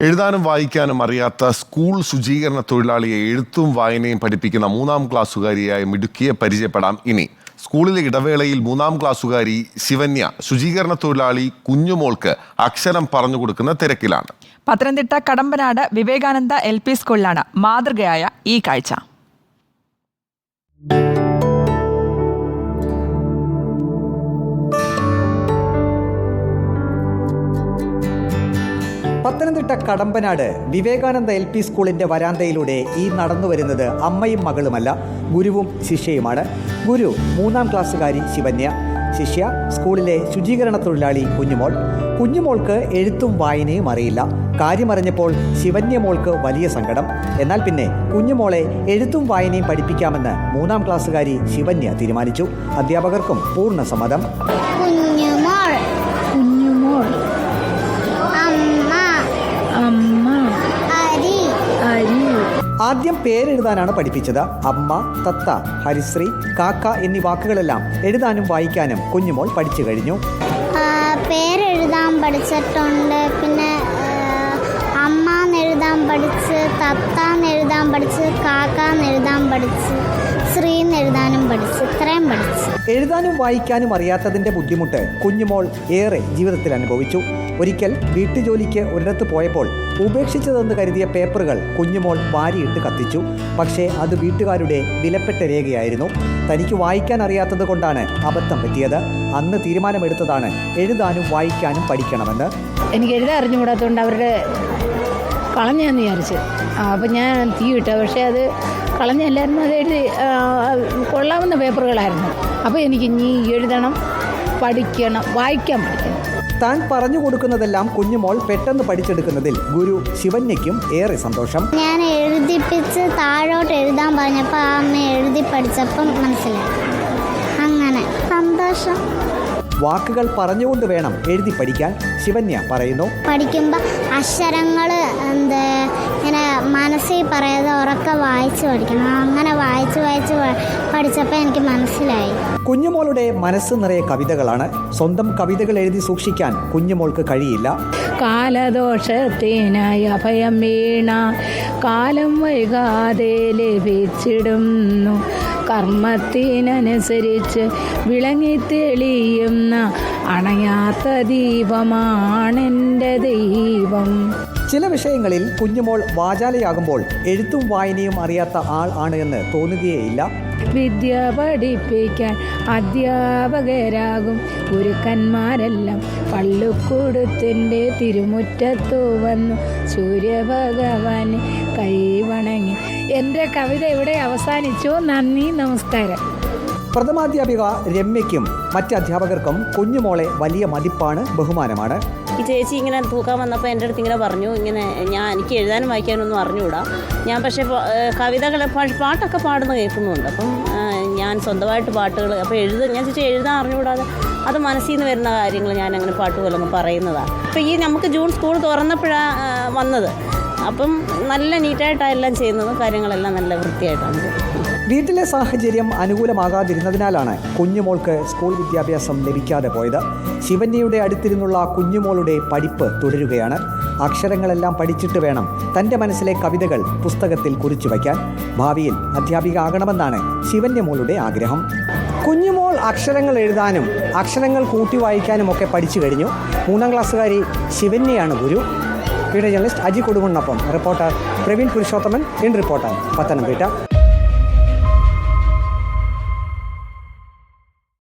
എഴുതാനും വായിക്കാനും അറിയാത്ത സ്കൂൾ ശുചീകരണ തൊഴിലാളിയെ എഴുത്തും വായനയും പഠിപ്പിക്കുന്ന മൂന്നാം ക്ലാസ്സുകാരിയായ മിടുക്കിയെ പരിചയപ്പെടാം ഇനി. സ്കൂളിലെ ഇടവേളയിൽ മൂന്നാം ക്ലാസ്സുകാരി ശിവന്യ ശുചീകരണ തൊഴിലാളി കുഞ്ഞുമോൾക്ക് അക്ഷരം പറഞ്ഞു കൊടുക്കുന്ന തിരക്കിലാണ്. പത്തനംതിട്ട കടമ്പനാട് വിവേകാനന്ദ എൽ പി സ്കൂളിലാണ് മാതൃകയായ ഈ കാഴ്ച. പത്തനംതിട്ട കടമ്പനാട് വിവേകാനന്ദ എൽ പി സ്കൂളിന്റെ വരാന്തയിലൂടെ ഈ നടന്നു വരുന്നത് അമ്മയും മകളുമല്ല ഗുരുവും ശിഷ്യയുമാണ്. ഗുരു മൂന്നാം ക്ലാസ്സുകാരി ശിവന്യ. ശിഷ്യ സ്കൂളിലെ ശുചീകരണ തൊഴിലാളി കുഞ്ഞുമോൾ. കുഞ്ഞുമോൾക്ക് എഴുത്തും വായനയും അറിയില്ല. കാര്യമറിഞ്ഞപ്പോൾ ശിവന്യ മോൾക്ക് വലിയ സങ്കടം. എന്നാൽ പിന്നെ കുഞ്ഞുമോളെ എഴുത്തും വായനയും പഠിപ്പിക്കാമെന്ന് മൂന്നാം ക്ലാസ്സുകാരി ശിവന്യ തീരുമാനിച്ചു. അധ്യാപകർക്കും പൂർണ സമ്മതം. ആദ്യം പേരെഴുതാനാണ് പഠിപ്പിച്ചത്. അമ്മ തത്ത ഹരിശ്രീ കാക്ക എന്നീ വാക്കുകളെല്ലാം എഴുതാനും വായിക്കാനും കുഞ്ഞുമോൾ പഠിച്ചു കഴിഞ്ഞു. പേരെഴുതാൻ പഠിച്ചിട്ടുണ്ട്. പിന്നെ അമ്മ എന്നെഴുതാൻ പഠിച്ച് തത്ത എന്നെഴുതാൻ പഠിച്ച് കാക്ക എന്നെഴുതാൻ പഠിച്ച് ശ്രീ എന്നെഴുതാനും പഠിച്ച് ഇത്രയും പഠിച്ചു. എഴുതാനും വായിക്കാനും അറിയാത്തതിന്റെ ബുദ്ധിമുട്ട് കുഞ്ഞുമോൾ ഏറെ ജീവിതത്തിൽ അനുഭവിച്ചു. ഒരിക്കൽ വീട്ടുജോലിക്ക് ഒരിടത്ത് പോയപ്പോൾ ഉപേക്ഷിച്ചതെന്ന് കരുതിയ പേപ്പറുകൾ കുഞ്ഞുമോൾ വാരിയിട്ട് കത്തിച്ചു. പക്ഷേ അത് വീട്ടുകാരുടെ വിലപ്പെട്ട രേഖയായിരുന്നു. തനിക്ക് വായിക്കാൻ അറിയാത്തത് കൊണ്ടാണ് അബദ്ധം പറ്റിയത്. അന്ന് തീരുമാനമെടുത്തതാണ് എഴുതാനും വായിക്കാനും പഠിക്കണമെന്ന്. എനിക്ക് എഴുതാൻ അറിഞ്ഞുകൂടാത്തതുകൊണ്ട് അവരുടെ കളഞ്ഞാന്ന് വിചാരിച്ച്. അപ്പം ഞാൻ തീ ഇട്ട. പക്ഷേ അത് കളഞ്ഞല്ലായിരുന്നു. അത് എഴുതി കൊള്ളാവുന്ന പേപ്പറുകളായിരുന്നു. അപ്പോൾ എനിക്ക് ഇനി എഴുതണം പഠിക്കണം വായിക്കാൻ പഠിക്കണം. താൻ പറഞ്ഞു കൊടുക്കുന്നതെല്ലാം കുഞ്ഞുമോൾ പെട്ടെന്ന് പഠിച്ചെടുക്കുന്നതിൽ ഗുരു ശിവന്യയ്ക്കും ഏറെ സന്തോഷം. ഞാൻ എഴുതിപ്പിച്ച് താഴോട്ട് എഴുതാൻ പറഞ്ഞപ്പോൾ ആ അമ്മ എഴുതി പഠിച്ചപ്പം മനസ്സിലായി. അങ്ങനെ. സന്തോഷം. വാക്കുകൾ പറഞ്ഞുകൊണ്ട് വേണം എഴുതി പഠിക്കാൻ ശിവന്യ പറയുന്നു. പഠിക്കുമ്പോൾ അക്ഷരങ്ങൾ എന്താ ഇങ്ങനെ മനസ്സിൽ പറയാതെ ഉറക്കെ വായിച്ച് പഠിക്കണം. അങ്ങനെ വായിച്ച് വായിച്ച് പഠിച്ചപ്പോൾ എനിക്ക് മനസ്സിലായി. കുഞ്ഞുമോളുടെ മനസ്സ് നിറയെ കവിതകളാണ്. സ്വന്തം കവിതകൾ എഴുതി സൂക്ഷിക്കാൻ കുഞ്ഞുമോൾക്ക് കഴിയില്ല. കാലദോഷത്തിനായി അഭയം വീണ കാലം വൈകാതെ ലഭിച്ചിടുന്നു. കർമ്മത്തിനനുസരിച്ച് വിളങ്ങി തെളിയുന്ന അണയാത്ത ദീപമാണെന്റെ ദൈവം ചില വിഷയങ്ങളിൽ കുഞ്ഞുമോൾ വാചാലയാകുമ്പോൾ എഴുത്തും വായനയും അറിയാത്ത ആൾ ആണ് എന്ന് തോന്നുകയേയില്ല. വിദ്യ പഠിപ്പിക്കാൻ അധ്യാപകരാകും ഗുരുക്കന്മാരെല്ലാം പള്ളിക്കൂടത്തിന്റെ തിരുമുറ്റത്തു വന്നു സൂര്യഭഗവാന് കൈവണങ്ങി. എന്റെ കവിത ഇവിടെ അവസാനിച്ചു. നന്ദി നമസ്കാരം. പ്രഥമാധ്യാപിക രമ്യയ്ക്കും മറ്റ് അധ്യാപകർക്കും കുഞ്ഞുമോളെ വലിയ മതിപ്പാണ് ബഹുമാനമാണ്. ഈ ചേച്ചി ഇങ്ങനെ തൂക്കാൻ വന്നപ്പോൾ എന്റെ അടുത്ത് ഇങ്ങനെ പറഞ്ഞു ഇങ്ങനെ ഞാൻ എനിക്ക് എഴുതാനും വായിക്കാനൊന്നും അറിഞ്ഞുകൂടാ. ഞാൻ പക്ഷേ കവിതകൾ പാട്ടൊക്കെ പാടുന്ന കേൾക്കുന്നുണ്ട്. അപ്പം ഞാൻ സ്വന്തമായിട്ട് പാട്ടുകൾ അപ്പോൾ എഴുത ഞാൻ ചേച്ചി എഴുതാൻ അറിഞ്ഞുകൂടാതെ അത് മനസ്സിൽ നിന്ന് വരുന്ന കാര്യങ്ങൾ ഞാൻ അങ്ങനെ പാട്ട് പോലെ പറയുന്നതാണ് അപ്പോൾ ഈ നമുക്ക് ജൂൺ സ്കൂൾ തുറന്നപ്പോഴാണ് വന്നത്. അപ്പം നല്ല നീറ്റായിട്ടാണ് എല്ലാം ചെയ്യുന്നത്. കാര്യങ്ങളെല്ലാം നല്ല വൃത്തിയായിട്ടാണ്. വീട്ടിലെ സാഹചര്യം അനുകൂലമാകാതിരുന്നതിനാലാണ് കുഞ്ഞുമോൾക്ക് സ്കൂൾ വിദ്യാഭ്യാസം ലഭിക്കാതെ പോയത്. ശിവന്യയുടെ അടുത്തിരുന്നുള്ള കുഞ്ഞുമോളുടെ പഠിപ്പ് തുടരുകയാണ്. അക്ഷരങ്ങളെല്ലാം പഠിച്ചിട്ട് വേണം തന്റെ മനസ്സിലെ കവിതകൾ പുസ്തകത്തിൽ കുറിച്ചു വയ്ക്കാൻ. ഭാവിയിൽ അധ്യാപിക ആകണമെന്നാണ് ശിവന്യമോളുടെ ആഗ്രഹം. കുഞ്ഞുമോൾ അക്ഷരങ്ങൾ എഴുതാനും അക്ഷരങ്ങൾ കൂട്ടി വായിക്കാനും ഒക്കെ പഠിച്ചു കഴിഞ്ഞു. മൂന്നാം ക്ലാസ്സുകാരി ശിവന്യയാണ് ഗുരു. Video journalist Aji Kodukunnappam reporter Praveen Purushothaman in reporter Pathanamthitta.